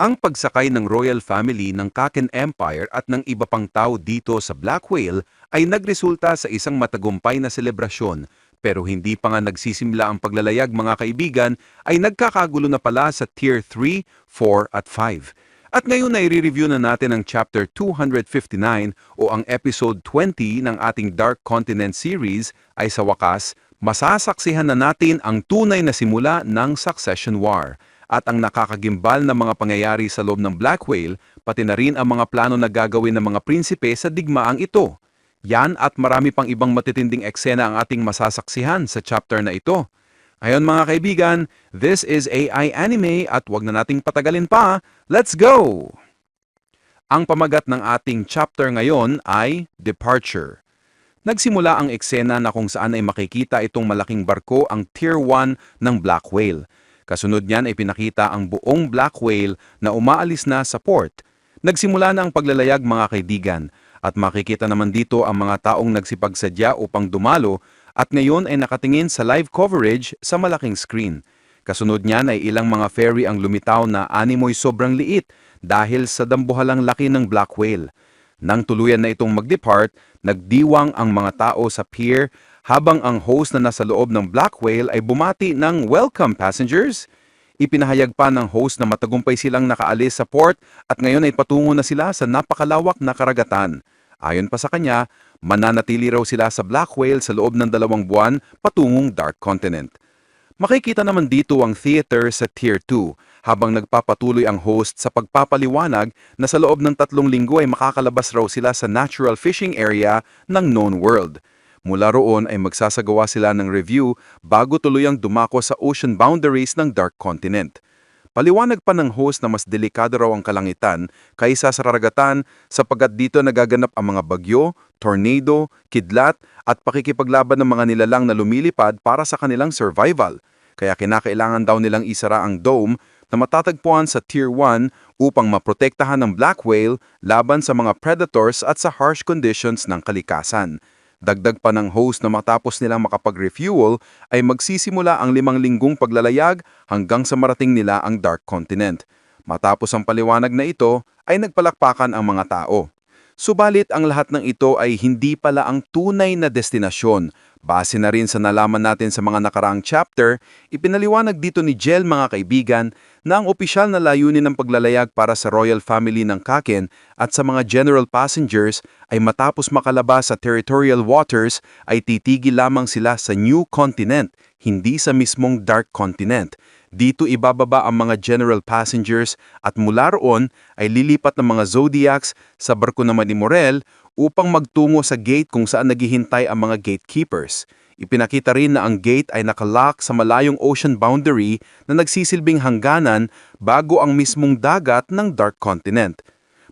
Ang pagsakay ng royal family ng Kaken Empire at ng iba pang tao dito sa Black Whale ay nagresulta sa isang matagumpay na selebrasyon pero hindi pa nga nagsisimula ang paglalayag mga kaibigan ay nagkakagulo na pala sa Tier 3, 4 at 5. At ngayon ay re-review na natin ang Chapter 259 o ang Episode 20 ng ating Dark Continent series ay sa wakas, masasaksihan na natin ang tunay na simula ng Succession War at ang nakakagimbal na mga pangyayari sa loob ng Black Whale, pati na rin ang mga plano na gagawin ng mga prinsipe sa digmaang ito. Yan at marami pang ibang matitinding eksena ang ating masasaksihan sa chapter na ito. Ayon mga kaibigan, this is AI Anime at wag na nating patagalin pa, let's go! Ang pamagat ng ating chapter ngayon ay Departure. Nagsimula ang eksena na kung saan ay makikita itong malaking barko ang Tier 1 ng Black Whale. Kasunod niyan ay pinakita ang buong Black Whale na umaalis na sa port. Nagsimula na ang paglalayag mga kaibigan at makikita naman dito ang mga taong nagsipagsadya upang dumalo at ngayon ay nakatingin sa live coverage sa malaking screen. Kasunod niyan ay ilang mga ferry ang lumitaw na animoy sobrang liit dahil sa dambuhalang laki ng Black Whale. Nang tuluyan na itong mag-depart, nagdiwang ang mga tao sa pier habang ang host na nasa loob ng Black Whale ay bumati ng Welcome passengers! Ipinahayag pa ng host na matagumpay silang nakaalis sa port at ngayon ay patungo na sila sa napakalawak na karagatan. Ayon pa sa kanya, mananatili raw sila sa Black Whale sa loob ng dalawang buwan patungong Dark Continent. Makikita naman dito ang theater sa Tier 2 habang nagpapatuloy ang host sa pagpapaliwanag na sa loob ng tatlong linggo ay makakalabas raw sila sa natural fishing area ng known world. Mula roon ay magsasagawa sila ng review bago tuluyang dumako sa ocean boundaries ng Dark Continent. Paliwanag pa ng host na mas delikado raw ang kalangitan kaysa sa karagatan sapagkat dito nagaganap ang mga bagyo, tornado, kidlat at pakikipaglaban ng mga nilalang na lumilipad para sa kanilang survival. Kaya kinakailangan daw nilang isara ang dome na matatagpuan sa Tier 1 upang maprotektahan ng black whale laban sa mga predators at sa harsh conditions ng kalikasan. Dagdag pa ng host na matapos nilang makapag-refuel ay magsisimula ang limang linggong paglalayag hanggang sa marating nila ang Dark Continent. Matapos ang paliwanag na ito ay nagpalakpakan ang mga tao. Subalit ang lahat ng ito ay hindi pala ang tunay na destinasyon. Base na rin sa nalaman natin sa mga nakaraang chapter, ipinaliwanag dito ni Jel mga kaibigan na ang opisyal na layunin ng paglalayag para sa royal family ng Kaken at sa mga general passengers ay matapos makalabas sa territorial waters ay titigil lamang sila sa New Continent, hindi sa mismong Dark Continent. Dito ibababa ang mga general passengers at mula roon ay lilipat ng mga Zodiacs sa barko naman ni Morel upang magtungo sa gate kung saan naghihintay ang mga gatekeepers. Ipinakita rin na ang gate ay nakalock sa malayong ocean boundary na nagsisilbing hangganan bago ang mismong dagat ng Dark Continent.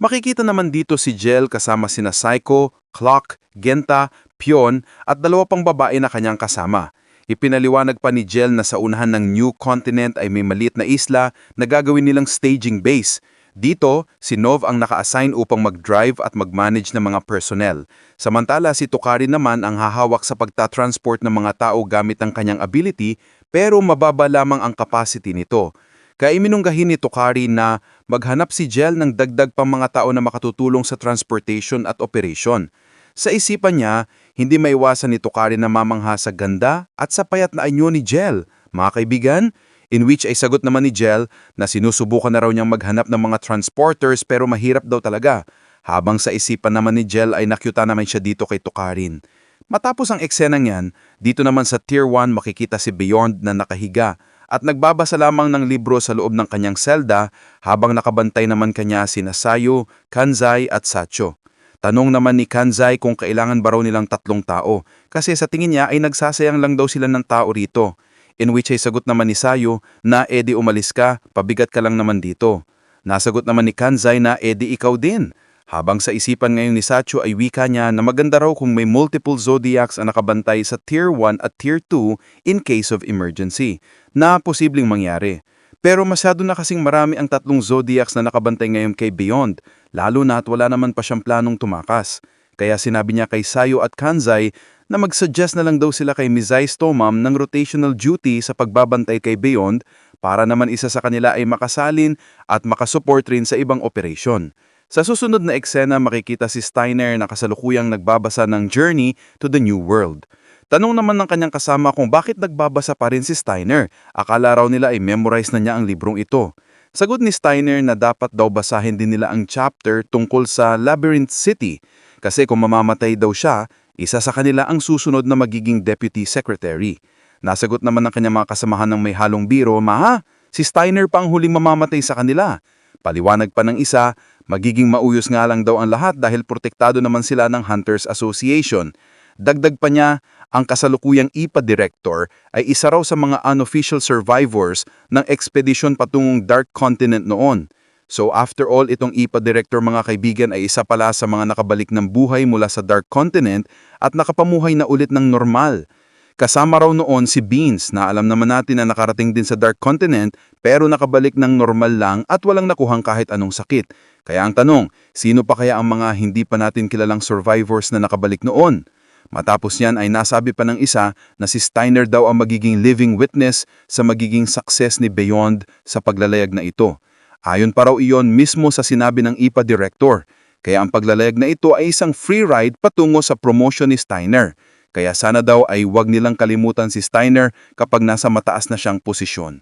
Makikita naman dito si Jel kasama sina Psycho, Clock, Genta, Pion at dalawa pang babae na kanyang kasama. Ipinaliwanag pa ni Jel na sa unahan ng New Continent ay may maliit na isla na gagawin nilang staging base. Dito, si Nov ang naka-assign upang mag-drive at mag-manage ng mga personnel. Samantala si Tukari naman ang hahawak sa pagta-transport ng mga tao gamit ang kanyang ability pero mababa lamang ang capacity nito. Kaya iminunggahin ni Tukari na maghanap si Jel ng dagdag pang mga tao na makatutulong sa transportation at operation. Sa isipan niya, hindi maiwasan ni Tukari na mamangha sa ganda at sa payat na anyo ni Jel, mga kaibigan, in which ay sagot naman ni Jel na sinusubukan na raw niyang maghanap ng mga transporters pero mahirap daw talaga, habang sa isipan naman ni Jel ay nakyuta naman siya dito kay Tukarin. Matapos ang eksenang yan, dito naman sa Tier 1 makikita si Beyond na nakahiga at nagbabasa lamang ng libro sa loob ng kanyang selda habang nakabantay naman kanya si Nasayo, Kanzai at Sacho. Tanong naman ni Kanzai kung kailangan ba raw nilang tatlong tao kasi sa tingin niya ay nagsasayang lang daw sila ng tao rito. In which ay sagot naman ni Sayo na edi umalis ka, pabigat ka lang naman dito. Nasagot naman ni Kanzai na edi ikaw din. Habang sa isipan ngayon ni Sacho ay wika niya na maganda raw kung may multiple zodiacs ang nakabantay sa Tier 1 at Tier 2 in case of emergency, na posibleng mangyari. Pero masyado na kasing marami ang tatlong zodiacs na nakabantay ngayon kay Beyond, lalo na at wala naman pa siyang planong tumakas. Kaya sinabi niya kay Sayo at Kanzai na mag-suggest na lang daw sila kay Mizai Stomam ng rotational duty sa pagbabantay kay Beyond para naman isa sa kanila ay makasalin at makasupport rin sa ibang operasyon. Sa susunod na eksena makikita si Steiner na kasalukuyang nagbabasa ng Journey to the New World. Tanong naman ng kanyang kasama kung bakit nagbabasa pa rin si Steiner. Akala raw nila ay memorize na niya ang librong ito. Sagot ni Steiner na dapat daw basahin din nila ang chapter tungkol sa Labyrinth City kasi kung mamamatay daw siya, isa sa kanila ang susunod na magiging deputy secretary. Nasagot naman ng kanyang mga kasamahan ng may halong biro, Maha, si Steiner pa ang huling mamamatay sa kanila. Paliwanag pa ng isa, magiging mauyos nga lang daw ang lahat dahil protektado naman sila ng Hunters Association. Dagdag pa niya, ang kasalukuyang IPA director ay isa raw sa mga unofficial survivors ng expedition patungong Dark Continent noon. So after all, itong IPA director mga kaibigan ay isa pala sa mga nakabalik ng buhay mula sa Dark Continent at nakapamuhay na ulit ng normal. Kasama raw noon si Beans na alam naman natin na nakarating din sa Dark Continent pero nakabalik ng normal lang at walang nakuhang kahit anong sakit. Kaya ang tanong, sino pa kaya ang mga hindi pa natin kilalang survivors na nakabalik noon? Matapos yan ay nasabi pa ng isa na si Steiner daw ang magiging living witness sa magiging success ni Beyond sa paglalayag na ito. Ayon pa raw iyon mismo sa sinabi ng IPA director. Kaya ang paglalayag na ito ay isang free ride patungo sa promotion ni Steiner. Kaya sana daw ay huwag nilang kalimutan si Steiner kapag nasa mataas na siyang posisyon.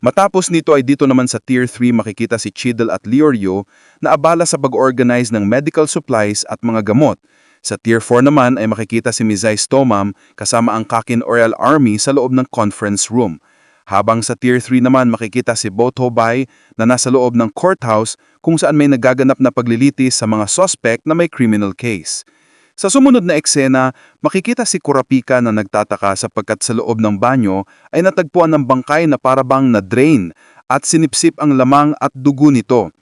Matapos nito ay dito naman sa Tier 3 makikita si Chidel at Leorio na abala sa pag-organize ng medical supplies at mga gamot. Sa Tier 4 naman ay makikita si Mizay Stomam kasama ang Kakin Royal Army sa loob ng conference room. Habang sa Tier 3 naman makikita si Bothobay na nasa loob ng courthouse kung saan may nagaganap na paglilitis sa mga suspect na may criminal case. Sa sumunod na eksena, makikita si Kurapika na nagtataka sapagkat sa loob ng banyo ay natagpuan ng bangkay na parabang na-drain at sinipsip ang lamang at dugo nito.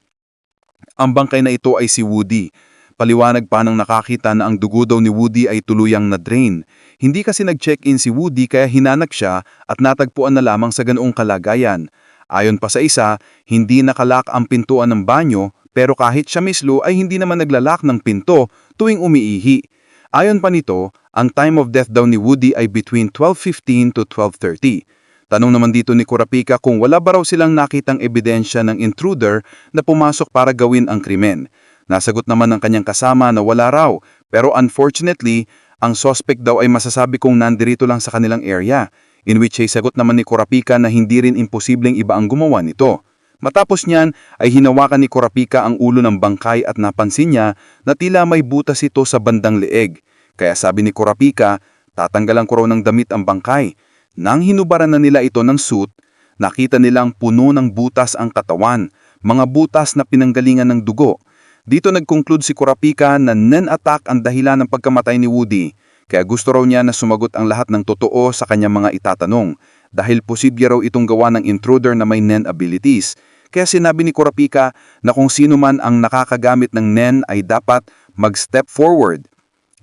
Ang bangkay na ito ay si Woody. Paliwanag pa ng nakakita na ang dugo daw ni Woody ay tuluyang na-drain. Hindi kasi nag-check-in si Woody kaya hinanak siya at natagpuan na lamang sa ganoong kalagayan. Ayon pa sa isa, hindi nakalak ang pintuan ng banyo pero kahit siya mislo ay hindi naman naglalak ng pinto tuwing umiihi. Ayon pa nito, ang time of death daw ni Woody ay between 12.15 to 12.30. Tanong naman dito ni Kurapika kung wala ba raw silang nakitang ebidensya ng intruder na pumasok para gawin ang krimen. Nasagot naman ng kanyang kasama na wala raw, pero unfortunately, ang suspect daw ay masasabi kong nandirito lang sa kanilang area, in which ay sagot naman ni Kurapika na hindi rin imposibleng iba ang gumawa nito. Matapos niyan ay hinawakan ni Kurapika ang ulo ng bangkay at napansin niya na tila may butas ito sa bandang leeg. Kaya sabi ni Kurapika, tatanggalan ko raw ng damit ang bangkay. Nang hinubaran na nila ito ng suit, nakita nilang puno ng butas ang katawan, mga butas na pinanggalingan ng dugo. Dito nag-conclude si Kurapika na nen attack ang dahilan ng pagkamatay ni Woody, kaya gusto raw niya na sumagot ang lahat ng totoo sa kanyang mga itatanong dahil posible raw itong gawa ng intruder na may nen abilities. Kaya sinabi ni Kurapika na kung sino man ang nakakagamit ng nen ay dapat mag-step forward.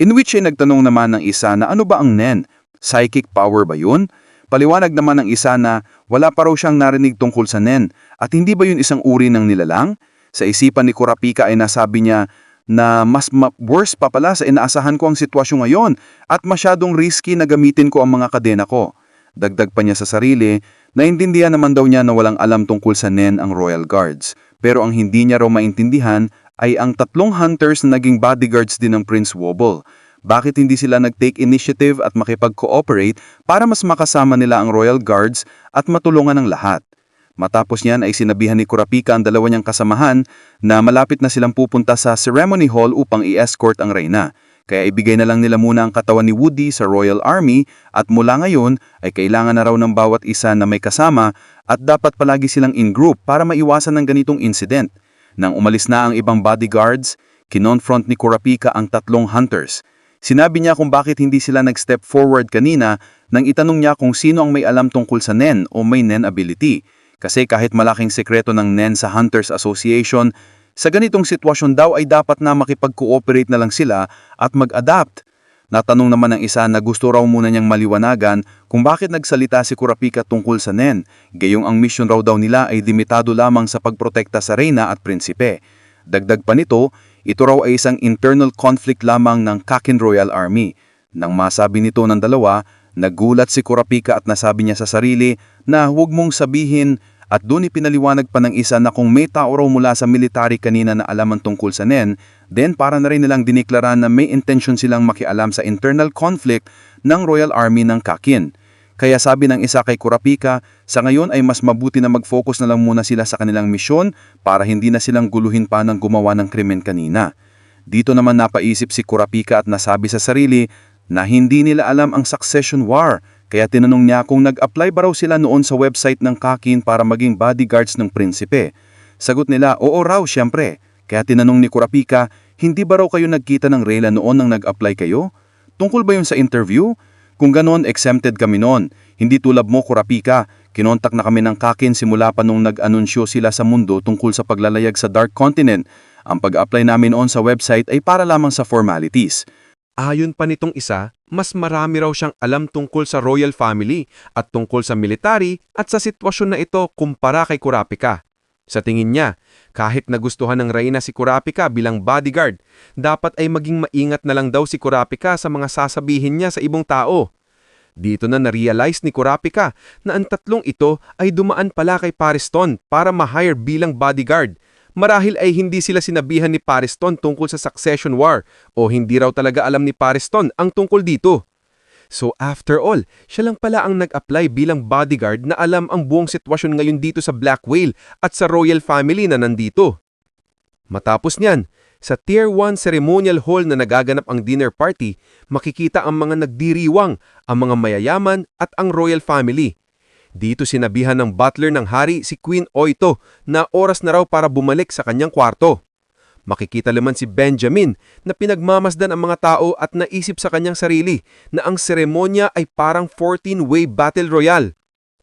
In which ay nagtanong naman ng isa na ano ba ang nen? Psychic power ba yun? Paliwanag naman ng isa na wala pa raw siyang narinig tungkol sa nen at hindi ba yun isang uri ng nilalang? Sa isipan ni Kurapika ay nasabi niya na mas ma- worse pa pala sa inaasahan ko ang sitwasyon ngayon at masyadong risky na gamitin ko ang mga kadena ko. Dagdag pa niya sa sarili, naintindihan naman daw niya na walang alam tungkol sa NEN ang Royal Guards. Pero ang hindi niya raw maintindihan ay ang tatlong hunters na naging bodyguards din ng Prince Wobble. Bakit hindi sila nag-take initiative at makipag-cooperate para mas makasama nila ang Royal Guards at matulungan ang lahat? Matapos niyan ay sinabihan ni Kurapika ang dalawa niyang kasamahan na malapit na silang pupunta sa ceremony hall upang i-escort ang reyna. Kaya ibigay na lang nila muna ang katawan ni Woody sa Royal Army at mula ngayon ay kailangan na raw ng bawat isa na may kasama at dapat palagi silang in group para maiwasan ng ganitong incident. Nang umalis na ang ibang bodyguards, kinonfront ni Kurapika ang tatlong hunters. Sinabi niya kung bakit hindi sila nag-step forward kanina nang itanong niya kung sino ang may alam tungkol sa NEN o may NEN ability. Kasi kahit malaking sekreto ng NEN sa Hunters Association, sa ganitong sitwasyon daw ay dapat na makipag-cooperate na lang sila at mag-adapt. Natanong naman ng isa na gusto raw muna niyang maliwanagan kung bakit nagsalita si Kurapika tungkol sa NEN, gayong ang mission raw daw nila ay limitado lamang sa pagprotekta sa reyna at prinsipe. Dagdag pa nito, ito raw ay isang internal conflict lamang ng Kakin Royal Army. Nang masabi nito ng dalawa, Nagulat si Kurapika at nasabi niya sa sarili na huwag mong sabihin at doon ipinaliwanag pa ng isa na kung may tao raw mula sa military kanina na alaman tungkol sa NEN, then para na rin nilang diniklara na may intention silang makialam sa internal conflict ng Royal Army ng Kakin. Kaya sabi ng isa kay Kurapika, sa ngayon ay mas mabuti na mag-focus na lang muna sila sa kanilang misyon para hindi na silang guluhin pa ng gumawa ng krimen kanina. Dito naman napaisip si Kurapika at nasabi sa sarili na hindi nila alam ang succession war, kaya tinanong niya kung nag-apply ba raw sila noon sa website ng Kakin para maging bodyguards ng prinsipe. Sagot nila, oo raw siyempre. Kaya tinanong ni Kurapika, hindi ba raw kayo nagkita ng Reyla noon nang nag-apply kayo? Tungkol ba yun sa interview? Kung ganon, exempted kami noon. Hindi tulad mo, Kurapika. Kinontak na kami ng Kakin simula pa nung nag-anunsyo sila sa mundo tungkol sa paglalayag sa Dark Continent. Ang pag-apply namin on sa website ay para lamang sa formalities. Ayon pa nitong isa, mas marami raw siyang alam tungkol sa royal family at tungkol sa military at sa sitwasyon na ito kumpara kay Kurapika. Sa tingin niya, kahit nagustuhan ng Reyna si Kurapika bilang bodyguard, dapat ay maging maingat na lang daw si Kurapika sa mga sasabihin niya sa ibang tao. Dito na na-realize ni Kurapika na ang tatlong ito ay dumaan pala kay Pariston para ma-hire bilang bodyguard. Marahil ay hindi sila sinabihan ni Pariston tungkol sa succession war o hindi raw talaga alam ni Pariston ang tungkol dito. So after all, siya lang pala ang nag-apply bilang bodyguard na alam ang buong sitwasyon ngayon dito sa Black Whale at sa royal family na nandito. Matapos niyan, sa Tier 1 ceremonial hall na nagaganap ang dinner party, makikita ang mga nagdiriwang, ang mga mayayaman at ang royal family. Dito sinabihan ng butler ng hari si Queen Oito na oras na raw para bumalik sa kanyang kwarto. Makikita naman si Benjamin na pinagmamasdan ang mga tao at naisip sa kanyang sarili na ang seremonya ay parang 14-way battle royale.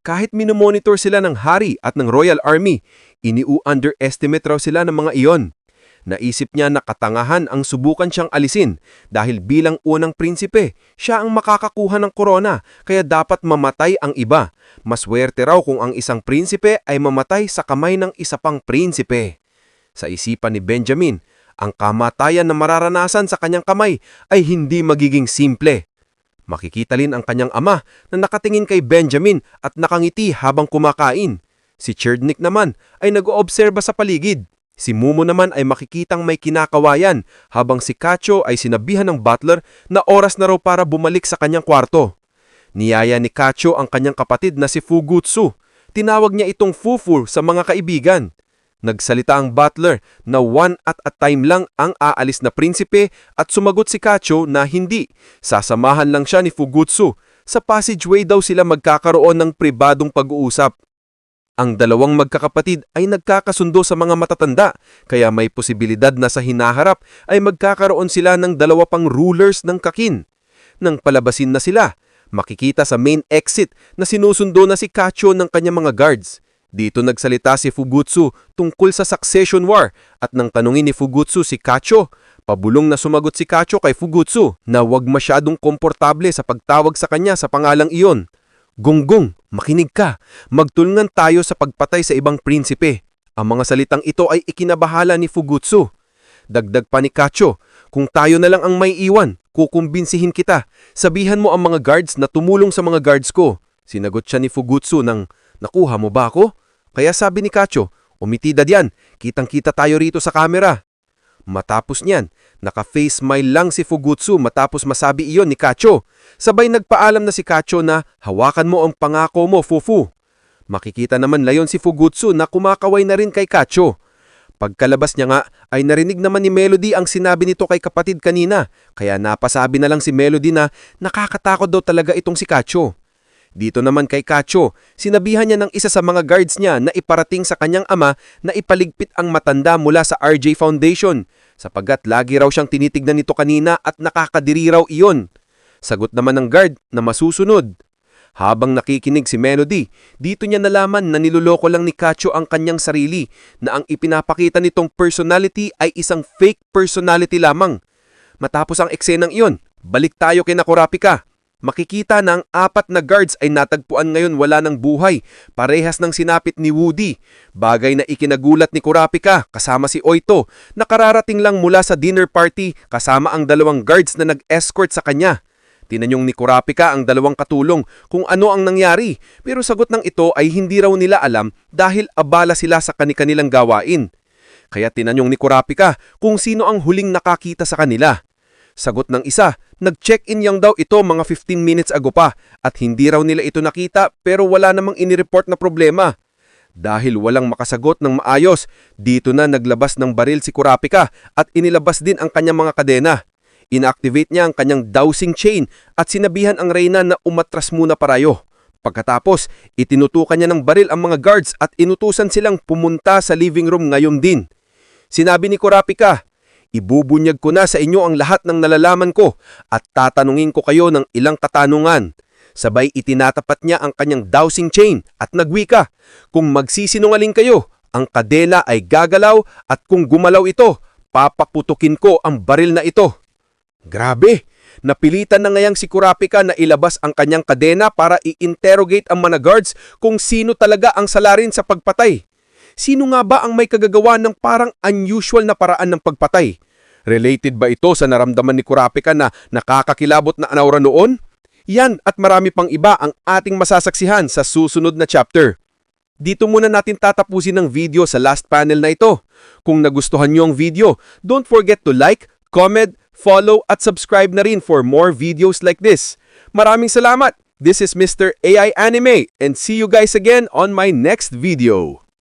Kahit minomonitor sila ng hari at ng Royal Army, iniu-underestimate raw sila ng mga iyon. Naisip niya na katangahan ang subukan siyang alisin dahil bilang unang prinsipe, siya ang makakakuha ng korona kaya dapat mamatay ang iba. Maswerte raw kung ang isang prinsipe ay mamatay sa kamay ng isa pang prinsipe. Sa isipan ni Benjamin, ang kamatayan na mararanasan sa kanyang kamay ay hindi magiging simple. Makikita rin ang kanyang ama na nakatingin kay Benjamin at nakangiti habang kumakain. Si Cherdnik naman ay nag-oobserba sa paligid. Si Mumo naman ay makikitang may kinakawayan habang si Kacho ay sinabihan ng butler na oras na raw para bumalik sa kanyang kwarto. Niyaya ni Kacho ang kanyang kapatid na si Fugutsu. Tinawag niya itong Fufu sa mga kaibigan. Nagsalita ang butler na one at a time lang ang aalis na prinsipe at sumagot si Kacho na hindi. Sasamahan lang siya ni Fugutsu. Sa passageway daw sila magkakaroon ng pribadong pag-uusap. Ang dalawang magkakapatid ay nagkakasundo sa mga matatanda, kaya may posibilidad na sa hinaharap ay magkakaroon sila ng dalawa pang rulers ng kakin. Nang palabasin na sila, makikita sa main exit na sinusundo na si Kacho ng kanyang mga guards. Dito nagsalita si Fugutsu tungkol sa succession war at nang tanungin ni Fugutsu si Kacho, pabulong na sumagot si Kacho kay Fugutsu na huwag masyadong komportable sa pagtawag sa kanya sa pangalang iyon. Gonggong, makinig ka. Magtulungan tayo sa pagpatay sa ibang prinsipe. Ang mga salitang ito ay ikinabahala ni Fugutsu. Dagdag pa ni Kacho, kung tayo na lang ang may iwan, kukumbinsihin kita. Sabihan mo ang mga guards na tumulong sa mga guards ko. Sinagot siya ni Fugutsu ng, nakuha mo ba ako? Kaya sabi ni Kacho, umitidad yan, kitang-kita tayo rito sa kamera. Matapos niyan, naka-face smile lang si Fugutsu matapos masabi iyon ni Kacho. Sabay nagpaalam na si Kacho na hawakan mo ang pangako mo, Fufu. Makikita naman layon si Fugutsu na kumakaway na rin kay Kacho. Pagkalabas niya nga ay narinig naman ni Melody ang sinabi nito kay kapatid kanina, kaya napasabi na lang si Melody na nakakatakot daw talaga itong si Kacho. Dito naman kay Kacho, sinabihan niya ng isa sa mga guards niya na iparating sa kanyang ama na ipaligpit ang matanda mula sa RJ Foundation, sapagkat lagi raw siyang tinitignan nito kanina at nakakadiri raw iyon. Sagot naman ng guard na masusunod. Habang nakikinig si Melody, dito niya nalaman na niloloko lang ni Kacho ang kanyang sarili na ang ipinapakita nitong personality ay isang fake personality lamang. Matapos ang eksenang iyon, balik tayo kay Nakurapika. Makikita na ang apat na guards ay natagpuan ngayon wala ng buhay, parehas ng sinapit ni Woody. Bagay na ikinagulat ni Kurapika kasama si Oito, na kararating lang mula sa dinner party kasama ang dalawang guards na nag-escort sa kanya. Tinanyong ni Kurapika ang dalawang katulong kung ano ang nangyari pero sagot ng ito ay hindi raw nila alam dahil abala sila sa kani-kanilang gawain. Kaya tinanyong ni Kurapika kung sino ang huling nakakita sa kanila. Sagot ng isa, nag-check-in yang daw ito mga 15 minutes ago pa at hindi raw nila ito nakita pero wala namang inireport na problema. Dahil walang makasagot ng maayos, dito na naglabas ng baril si Kurapika at inilabas din ang kanyang mga kadena. Inactivate niya ang kanyang dowsing chain at sinabihan ang Reyna na umatras muna parayo. Pagkatapos, itinutukan niya ng baril ang mga guards at inutusan silang pumunta sa living room ngayon din. Sinabi ni Kurapika, Ibubunyag ko na sa inyo ang lahat ng nalalaman ko at tatanungin ko kayo ng ilang katanungan. Sabay itinatapat niya ang kanyang dowsing chain at nagwika, Kung magsisinungaling kayo, ang kadena ay gagalaw at kung gumalaw ito, papaputukin ko ang baril na ito. Grabe! Napilitan na ngayang si Kurapika na ilabas ang kanyang kadena para i-interrogate ang mga guards kung sino talaga ang salarin sa pagpatay. Sino nga ba ang may kagagawa ng parang unusual na paraan ng pagpatay? Related ba ito sa naramdaman ni Kurapika na nakakakilabot na anaura noon? Yan at marami pang iba ang ating masasaksihan sa susunod na chapter. Dito muna natin tatapusin ang video sa last panel na ito. Kung nagustuhan niyo ang video, don't forget to like, comment, follow at subscribe na rin for more videos like this. Maraming salamat! This is Mr. AI Anime and see you guys again on my next video.